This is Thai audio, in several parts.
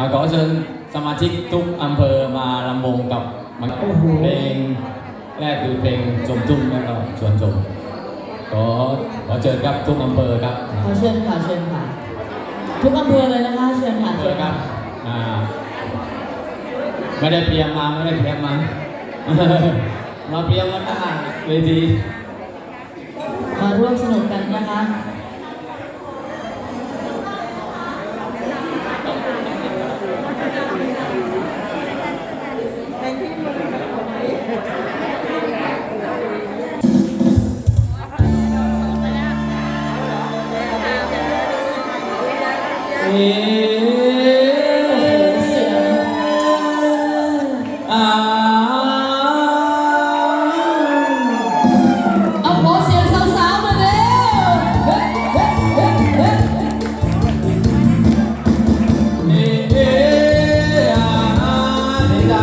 อ่าขอเชิญสมาชิกทุกอำเภอมาลำวงกับมันโอ้โหเพลงแรกคือเพลงจมจุ้มแล้วก็ชวนจมขอขอเชิญครับทุกอำเภอครับขอเชิญค่ะเชิญค่ะ ทุกอำเภอเลยนะคะเชิญค่ะอำเภเชิอญครัค่ะบอ่าไม่ได้เตรียมมาไม่ได้เตรียมมา มาเตรียมมาหน้าเวทีมาร่วมสนุกกันนะคะ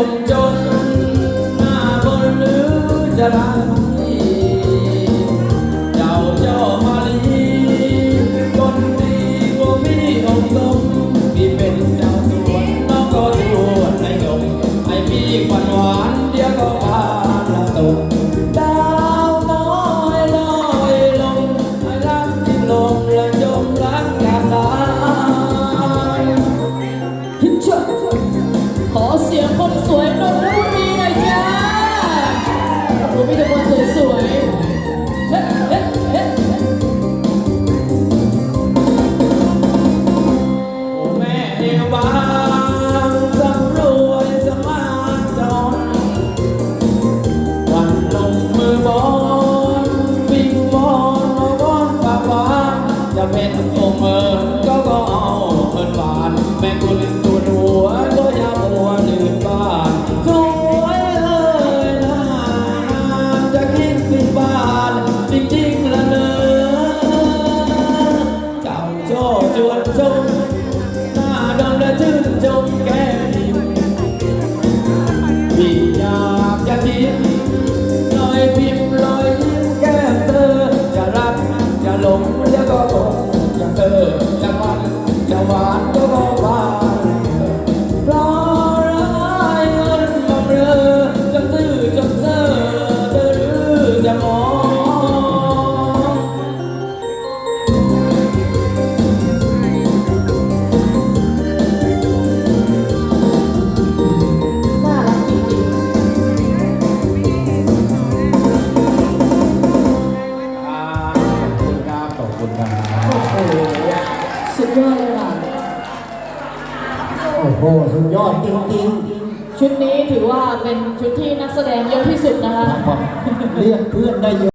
คนจนหน้าบนหรือจะรัก วิญญากจะทิ้งเลยพี่ ยอดเลยค่ะโอ้โห สุดยอดจริงชุดนี้ถือว่าเป็นชุดที่นักแสดงเยอะที่สุดนะคะ ๆเรียกเพื่อนได้เยอะ